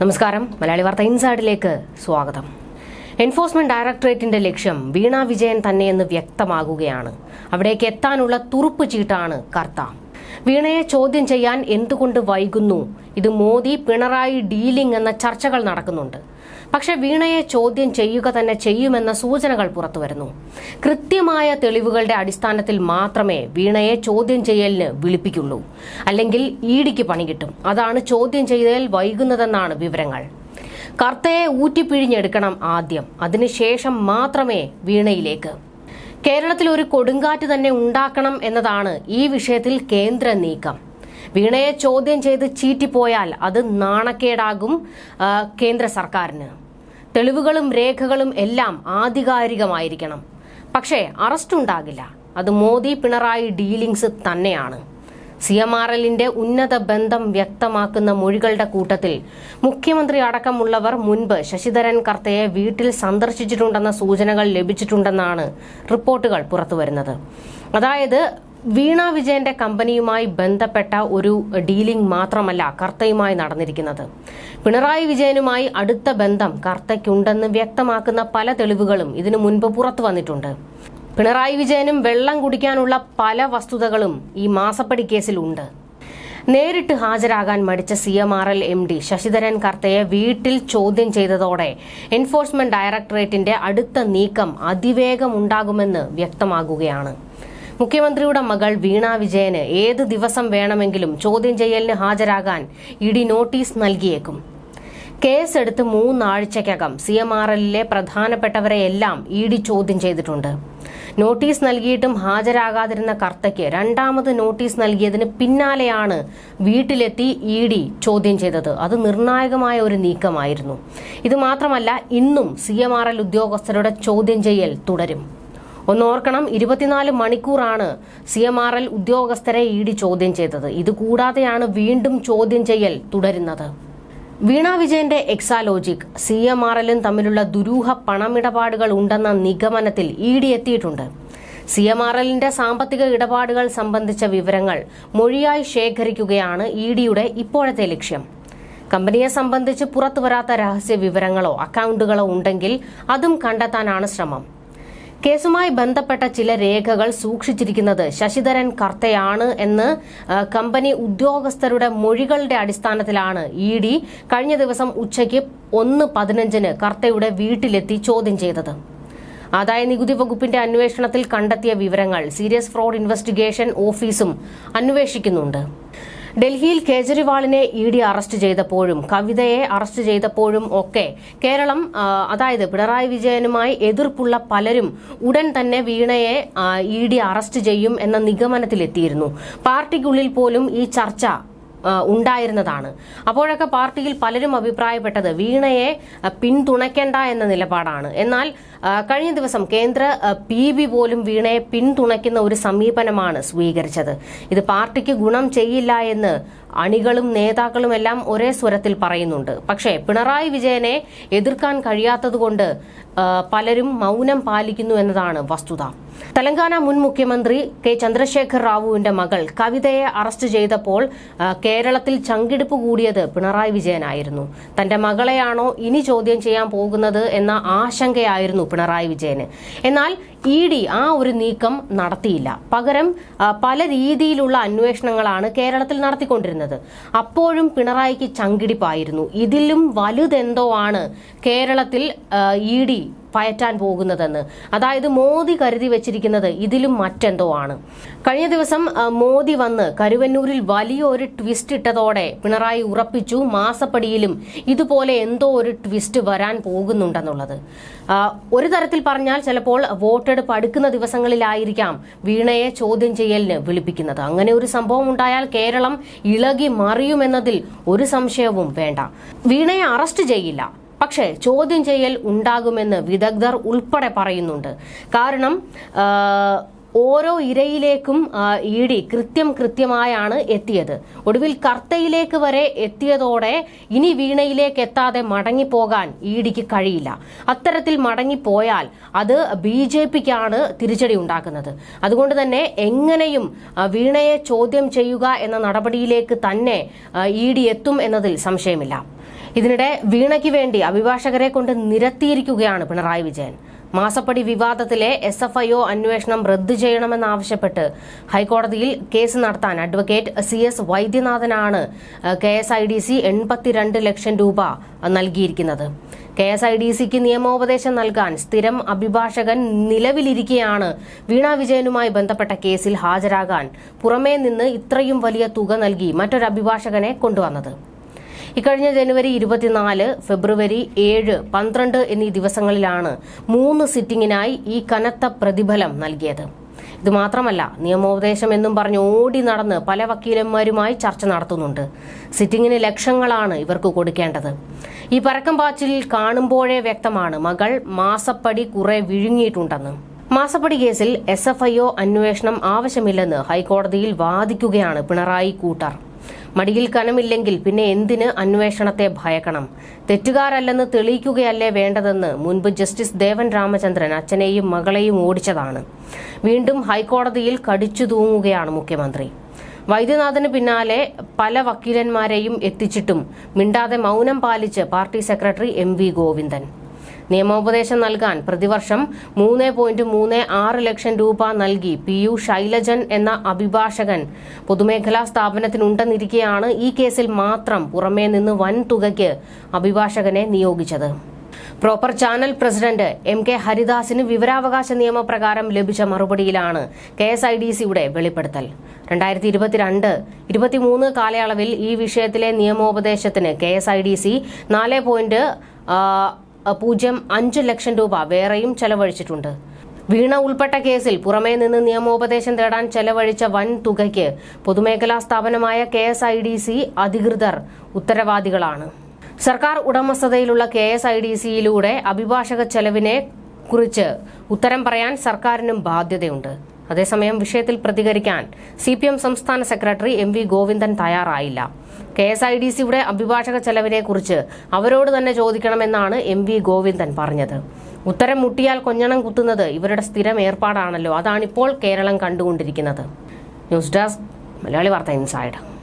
നമസ്കാരം. മലയാളി വാർത്ത ഇൻസൈഡിലേക്ക് സ്വാഗതം. എൻഫോഴ്സ്മെന്റ് ഡയറക്ടറേറ്റിന്റെ ലക്ഷ്യം വീണ വിജയൻ തന്നെയെന്ന് വ്യക്തമാകുകയാണ്. അവിടേക്ക് എത്താനുള്ള തുറുപ്പ് ചീട്ടാണ് കർത്ത. വീണയെ ചോദ്യം ചെയ്യാൻ എന്തുകൊണ്ട് വൈകുന്നു? ഇത് മോദി പിണറായി ഡീലിംഗ് എന്ന ചർച്ചകൾ നടക്കുന്നുണ്ട്. പക്ഷെ വീണയെ ചോദ്യം ചെയ്യുക തന്നെ ചെയ്യുമെന്ന സൂചനകൾ പുറത്തുവരുന്നു കൃത്യമായ തെളിവുകളുടെ അടിസ്ഥാനത്തിൽ മാത്രമേ വീണയെ ചോദ്യം ചെയ്യലിന് വിളിപ്പിക്കുള്ളൂ. അല്ലെങ്കിൽ ഇഡിക്ക് പണി കിട്ടും. അതാണ് ചോദ്യം ചെയ്യൽ വൈകുന്നതെന്നാണ് വിവരങ്ങൾ. കർത്തയെ ഊറ്റിപ്പിഴിഞ്ഞെടുക്കണം ആദ്യം. അതിനുശേഷം മാത്രമേ വീണയിലേക്ക് കേരളത്തിൽ ഒരു കൊടുങ്കാറ്റ് തന്നെ ഉണ്ടാക്കണം എന്നതാണ് ഈ വിഷയത്തിൽ കേന്ദ്ര നീക്കം. വീണയെ ചോദ്യം ചെയ്ത് ചീറ്റിപ്പോയാൽ അത് നാണക്കേടാകും കേന്ദ്ര സർക്കാരിന്. തെളിവുകളും രേഖകളും എല്ലാം ആധികാരികമായിരിക്കണം. പക്ഷേ അറസ്റ്റ് ഉണ്ടാകില്ല. അത് മോദി പിണറായി ഡീലിംഗ്സ് തന്നെയാണ്. സി എം ആർ എല്ലിന്റെ ഉന്നത ബന്ധം വ്യക്തമാക്കുന്ന മൊഴികളുടെ കൂട്ടത്തിൽ മുഖ്യമന്ത്രി അടക്കമുള്ളവർ മുൻപ് ശശിധരൻ കർത്തയെ വീട്ടിൽ സന്ദർശിച്ചിട്ടുണ്ടെന്ന സൂചനകൾ ലഭിച്ചിട്ടുണ്ടെന്നാണ് റിപ്പോർട്ടുകൾ പുറത്തുവരുന്നത്. അതായത് വീണ വിജയന്റെ കമ്പനിയുമായി ബന്ധപ്പെട്ട ഒരു ഡീലിംഗ് മാത്രമല്ല കർത്തയുമായി നടന്നിരിക്കുന്നത്. പിണറായി വിജയനുമായി അടുത്ത ബന്ധം കർത്തയ്ക്കുണ്ടെന്ന് വ്യക്തമാക്കുന്ന പല തെളിവുകളും ഇതിനു മുൻപ് പുറത്തു വന്നിട്ടുണ്ട് പിണറായി വിജയനും വെള്ളം കുടിക്കാനുള്ള പല വസ്തുതകളും ഈ മാസപ്പടി കേസിലുണ്ട്. നേരിട്ട് ഹാജരാകാൻ മടിച്ച C M R L M D Sasidharan കർത്തയെ വീട്ടിൽ ചോദ്യം ചെയ്തതോടെ എൻഫോഴ്സ്മെന്റ് ഡയറക്ടറേറ്റിന്റെ അടുത്ത നീക്കം അതിവേഗം ഉണ്ടാകുമെന്ന് വ്യക്തമാകുകയാണ്. മുഖ്യമന്ത്രിയുടെ മകൾ വീണ വിജയന് ഏത് ദിവസം വേണമെങ്കിലും ചോദ്യം ചെയ്യലിന് ഹാജരാകാൻ ഇഡി നോട്ടീസ് നൽകിയേക്കും. കേസെടുത്ത് മൂന്നാഴ്ചയ്ക്കകം സി എം ആർ എല്ലിലെ പ്രധാനപ്പെട്ടവരെയെല്ലാം ഇ ഡി ചോദ്യം ചെയ്തിട്ടുണ്ട്. നോട്ടീസ് നൽകിയിട്ടും ഹാജരാകാതിരുന്ന കർത്തയ്ക്ക് രണ്ടാമത് നോട്ടീസ് നൽകിയതിന് പിന്നാലെയാണ് വീട്ടിലെത്തി ഇ ഡി ചോദ്യം ചെയ്തത്. അത് നിർണായകമായ ഒരു നീക്കമായിരുന്നു. ഇത് മാത്രമല്ല ഇന്നും സി എം ആർ എൽ ഉദ്യോഗസ്ഥരുടെ ചോദ്യം ചെയ്യൽ തുടരും. ഒന്നോർക്കണം ഇരുപത്തിനാല് മണിക്കൂറാണ് സി എം ആർ എൽ ഉദ്യോഗസ്ഥരെ ഇ ഡി ചോദ്യം ചെയ്തത്. ഇതുകൂടാതെയാണ് വീണ്ടും ചോദ്യം ചെയ്യൽ തുടരുന്നത്. വീണ വിജയന്റെ എക്സാലോജിക് സി എം ആർ എല്ലും തമ്മിലുള്ള ദുരൂഹ പണമിടപാടുകൾ ഉണ്ടെന്ന നിഗമനത്തിൽ ഇ ഡി എത്തിയിട്ടുണ്ട്. സി എം ആർ എല്ലിന്റെ സാമ്പത്തിക ഇടപാടുകൾ സംബന്ധിച്ച വിവരങ്ങൾ മൊഴിയായി ശേഖരിക്കുകയാണ് ഇ ഡിയുടെ ഇപ്പോഴത്തെ ലക്ഷ്യം. കമ്പനിയെ സംബന്ധിച്ച് പുറത്തുവരാത്ത രഹസ്യ വിവരങ്ങളോ അക്കൗണ്ടുകളോ ഉണ്ടെങ്കിൽ അതും കണ്ടെത്താനാണ് ശ്രമം. കേസുമായി ബന്ധപ്പെട്ട ചില രേഖകൾ സൂക്ഷിച്ചിരിക്കുന്നത് ശശിധരൻ കർത്തയാണ് എന്ന് കമ്പനി ഉദ്യോഗസ്ഥരുടെ മൊഴികളുടെ അടിസ്ഥാനത്തിലാണ് ഇ ഡി കഴിഞ്ഞ ദിവസം ഉച്ചയ്ക്ക് ഒന്ന് പതിനഞ്ചിന് കർത്തയുടെ വീട്ടിലെത്തി ചോദ്യം ചെയ്തത്. ആദായ നികുതി വകുപ്പിന്റെ അന്വേഷണത്തിൽ കണ്ടെത്തിയ വിവരങ്ങൾ സീരിയസ് ഫ്രോഡ് ഇൻവെസ്റ്റിഗേഷൻ ഓഫീസും അന്വേഷിക്കുന്നുണ്ട്. ഡൽഹിയിൽ കേജ്രിവാളിനെ ഇ ഡി അറസ്റ്റ് ചെയ്തപ്പോഴും കവിതയെ അറസ്റ്റ് ചെയ്തപ്പോഴും ഒക്കെ കേരളം അതായത് പിണറായി വിജയനുമായി എതിർപ്പുള്ള പലരും ഉടൻ തന്നെ വീണയെ ഇ ഡി അറസ്റ്റ് ചെയ്യും എന്ന നിഗമനത്തിലെത്തിയിരുന്നു. പാർട്ടിക്കുള്ളിൽ പോലും ഈ ചർച്ച ഉണ്ടായിരുന്നതാണ്. അപ്പോഴൊക്കെ പാർട്ടിയിൽ പലരും അഭിപ്രായപ്പെട്ടത് വീണയെ പിന്തുണയ്ക്കേണ്ട എന്ന നിലപാടാണ്. എന്നാൽ കഴിഞ്ഞ ദിവസം കേന്ദ്ര പി ബി പോലും വീണയെ പിന്തുണയ്ക്കുന്ന ഒരു സമീപനമാണ് സ്വീകരിച്ചത്. ഇത് പാർട്ടിക്ക് ഗുണം ചെയ്യില്ല എന്ന് അണികളും നേതാക്കളും എല്ലാം ഒരേ സ്വരത്തിൽ പറയുന്നുണ്ട്. പക്ഷേ പിണറായി വിജയനെ എതിർക്കാൻ കഴിയാത്തതുകൊണ്ട് പലരും മൗനം പാലിക്കുന്നു എന്നതാണ് വസ്തുത. തെലങ്കാന മുൻ മുഖ്യമന്ത്രി കെ ചന്ദ്രശേഖർ റാവുവിന്റെ മകൾ കവിതയെ അറസ്റ്റ് ചെയ്തപ്പോൾ കേരളത്തിൽ ചങ്കിടുപ്പ് കൂടിയത് പിണറായി വിജയനായിരുന്നു. തന്റെ മകളെയാണോ ഇനി ചോദ്യം ചെയ്യാൻ പോകുന്നത് എന്ന ആശങ്കയായിരുന്നു പിണറായി വിജയന്. എന്നാൽ ഇ ഡി ആ ഒരു നീക്കം നടത്തിയില്ല. പകരം പല രീതിയിലുള്ള അന്വേഷണങ്ങളാണ് കേരളത്തിൽ നടത്തിക്കൊണ്ടിരുന്നത്. അപ്പോഴും പിണറായിക്ക് ചങ്കിടിപ്പായിരുന്നു. ഇതിലും വലുതെന്തോ ആണ് കേരളത്തിൽ ഇ ഡി പയറ്റാൻ പോകുന്നതെന്ന്. അതായത് മോദി കരുതി വെച്ചിരിക്കുന്നത് ഇതിലും മറ്റെന്തോ ആണ്. കഴിഞ്ഞ ദിവസം മോദി വന്ന് കരുവന്നൂരിൽ വലിയ ഒരു ട്വിസ്റ്റ് ഇട്ടതോടെ പിണറായി ഉറപ്പിച്ചു മാസപ്പടിയിലും ഇതുപോലെ എന്തോ ഒരു ട്വിസ്റ്റ് വരാൻ പോകുന്നുണ്ടെന്നുള്ളത്. ഒരു തരത്തിൽ പറഞ്ഞാൽ ചിലപ്പോൾ വോട്ടെടുപ്പ് അടുക്കുന്ന ദിവസങ്ങളിലായിരിക്കാം വീണയെ ചോദ്യം ചെയ്യലിന് വിളിപ്പിക്കുന്നത്. അങ്ങനെ ഒരു സംഭവം ഉണ്ടായാൽ കേരളം ഇളകി മറിയുമെന്നതിൽ ഒരു സംശയവും വേണ്ട. വീണയെ അറസ്റ്റ് ചെയ്യില്ല. പക്ഷേ ചോദ്യം ചെയ്യൽ ഉണ്ടാകുമെന്ന് വിദഗ്ധർ ഉൾപ്പെടെ പറയുന്നുണ്ട്. കാരണം ഓരോ ഇരയിലേക്കും ഇ ഡി കൃത്യം കൃത്യമായാണ് എത്തിയത്. ഒടുവിൽ കർത്തയിലേക്ക് വരെ എത്തിയതോടെ ഇനി വീണയിലേക്ക് എത്താതെ മടങ്ങിപ്പോകാൻ ഇ ഡിക്ക് കഴിയില്ല. അത്തരത്തിൽ മടങ്ങിപ്പോയാൽ അത് ബി ജെ പിക്കാണ് തിരിച്ചടി ഉണ്ടാക്കുന്നത്. അതുകൊണ്ട് തന്നെ എങ്ങനെയും വീണയെ ചോദ്യം ചെയ്യുക എന്ന നടപടിയിലേക്ക് തന്നെ ഇ ഡി എത്തും എന്നതിൽ സംശയമില്ല. ഇതിനിടെ വീണയ്ക്ക് വേണ്ടി അഭിഭാഷകരെ കൊണ്ട് നിരത്തിയിരിക്കുകയാണ് പിണറായി വിജയൻ. മാസപ്പടി വിവാദത്തിലെ എസ് എഫ് ഐ ഒ അന്വേഷണം റദ്ദു ചെയ്യണമെന്നാവശ്യപ്പെട്ട് ഹൈക്കോടതിയിൽ കേസ് നടത്താൻ advocate C S വൈദ്യനാഥനാണ് K S I D C എൺപത്തിരണ്ട് ലക്ഷം രൂപ നൽകിയിരിക്കുന്നത്. കെ എസ് ഐ ഡി സിക്ക് നിയമോപദേശം നൽകാൻ സ്ഥിരം അഭിഭാഷകൻ നിലവിലിരിക്കെയാണ് വീണ വിജയനുമായി ബന്ധപ്പെട്ട കേസിൽ ഹാജരാകാൻ പുറമേ നിന്ന് ഇത്രയും വലിയ തുക നൽകി മറ്റൊരു അഭിഭാഷകനെ കൊണ്ടുവന്നത്. ഇക്കഴിഞ്ഞ ജനുവരി ഇരുപത്തിനാല് ഫെബ്രുവരി ഏഴ് പന്ത്രണ്ട് എന്നീ ദിവസങ്ങളിലാണ് മൂന്ന് സിറ്റിംഗിനായി ഈ കനത്ത പ്രതിഫലം നൽകിയത്. ഇത് മാത്രമല്ല നിയമോപദേശം എന്നും പറഞ്ഞ് ഓടി നടന്ന് പല വക്കീലന്മാരുമായി ചർച്ച നടത്തുന്നുണ്ട്. സിറ്റിംഗിന് ലക്ഷങ്ങളാണ് ഇവർക്ക് കൊടുക്കേണ്ടത്. ഈ പരക്കം പാച്ചിലിൽ കാണുമ്പോഴേ വ്യക്തമാണ് മകൾ മാസപ്പടി കുറെ വിഴുങ്ങിയിട്ടുണ്ടെന്ന്. മാസപ്പടി കേസിൽ എസ് എഫ് ഐ ഒ അന്വേഷണം ആവശ്യമില്ലെന്ന് ഹൈക്കോടതിയിൽ വാദിക്കുകയാണ് പിണറായി കൂട്ടർ. മടിയിൽ കനമില്ലെങ്കിൽ പിന്നെ എന്തിന് അന്വേഷണത്തെ ഭയക്കണം? തെറ്റുകാരല്ലെന്ന് തെളിയിക്കുകയല്ലേ വേണ്ടതെന്ന് മുൻപ് ജസ്റ്റിസ് ദേവൻ രാമചന്ദ്രൻ അച്ഛനെയും മകളെയും ഓടിച്ചതാണ്. വീണ്ടും ഹൈക്കോടതിയിൽ കടിച്ചു തൂങ്ങുകയാണ് മുഖ്യമന്ത്രി. വൈദ്യനാഥന് പിന്നാലെ പല വക്കീലന്മാരെയും എത്തിച്ചിട്ടും മിണ്ടാതെ മൗനം പാലിച്ച് party secretary M V Govindan. നിയമോപദേശം നൽകാൻ പ്രതിവർഷം മൂന്ന് പോയിന്റ് മൂന്ന് ആറ് ലക്ഷം രൂപ നൽകി പി യു ശൈലജൻ എന്ന അഭിഭാഷകൻ. പൊതുമേഖലാ സ്ഥാപനത്തിനുണ്ടെന്നിരിക്കെയാണ് ഈ കേസിൽ മാത്രം പുറമേ നിന്ന് വൻ തുകയ്ക്ക് അഭിഭാഷകനെ നിയോഗിച്ചത്. Proper channel president M K ഹരിദാസിന് വിവരാവകാശ നിയമപ്രകാരം ലഭിച്ച മറുപടിയിലാണ് കെ എസ് ഐ ഡി സിയുടെ വെളിപ്പെടുത്തൽ. രണ്ടായിരത്തി ഇരുപത്തിരണ്ട് ഇരുപത്തിമൂന്ന് കാലയളവിൽ ഈ വിഷയത്തിലെ നിയമോപദേശത്തിന് K S I D C നാല് പോയിന്റ് പൂജ്യം അഞ്ച് ലക്ഷം രൂപ വേറെയും ചെലവഴിച്ചിട്ടുണ്ട്. വീണ ഉൾപ്പെട്ട കേസിൽ പുറമേ നിന്ന് നിയമോപദേശം തേടാൻ ചെലവഴിച്ച വൻ തുകയ്ക്ക് പൊതുമേഖലാ സ്ഥാപനമായ K S I D C അധികൃതർ ഉത്തരവാദികളാണ്. സർക്കാർ ഉടമസ്ഥതയിലുള്ള കെ എസ് ഐ ഡി സിയിലൂടെ അഭിഭാഷക ചെലവിനെ കുറിച്ച് ഉത്തരം പറയാൻ സർക്കാരിനും ബാധ്യതയുണ്ട്. അതേസമയം വിഷയത്തിൽ പ്രതികരിക്കാൻ സി പി എം സംസ്ഥാന സെക്രട്ടറി എം വി ഗോവിന്ദൻ തയ്യാറായില്ല. കെ എസ് ഐ ഡി സിയുടെ അഭിഭാഷക ചെലവിനെ കുറിച്ച് അവരോട് തന്നെ ചോദിക്കണമെന്നാണ് എം വി ഗോവിന്ദൻ പറഞ്ഞത്. ഉത്തരം മുട്ടിയാൽ കൊഞ്ഞണം കുത്തുന്നത് ഇവരുടെ സ്ഥിരം ഏർപ്പാടാണല്ലോ. അതാണിപ്പോൾ കേരളം കണ്ടുകൊണ്ടിരിക്കുന്നത്. ന്യൂസ് ഡെസ്ക് മലയാളി വാർത്ത ഇൻസൈഡ്.